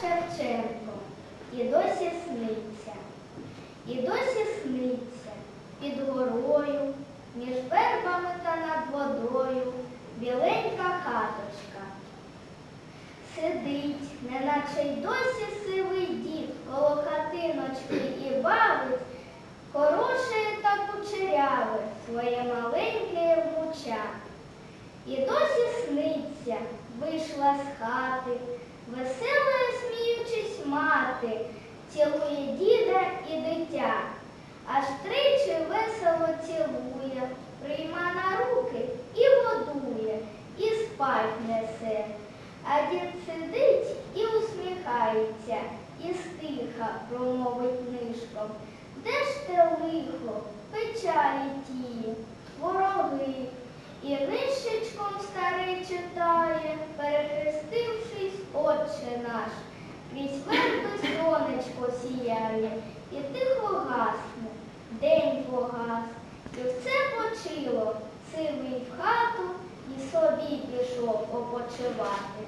Шевченко, і досі сниться, і досі сниться під горою, між вербами та над водою, біленька хаточка. Сидить, неначе й досі сивий дід, коло хатиночки і бавить, хороше та кучеряве своє маленьке внуча. І досі сниться, вийшла з хати, сміючись мати, цілує діда і дитя, аж тричі весело цілує, прийма на руки і годує, і спать несе. А дід сидить і усміхається, і стиха промовить нишком. Де ж те лихо, печалі тії, вороги, і нишечком старий читає, сіяє, і тихо гасне, день погас, і все почило, сивий в хату і собі пішов опочивати.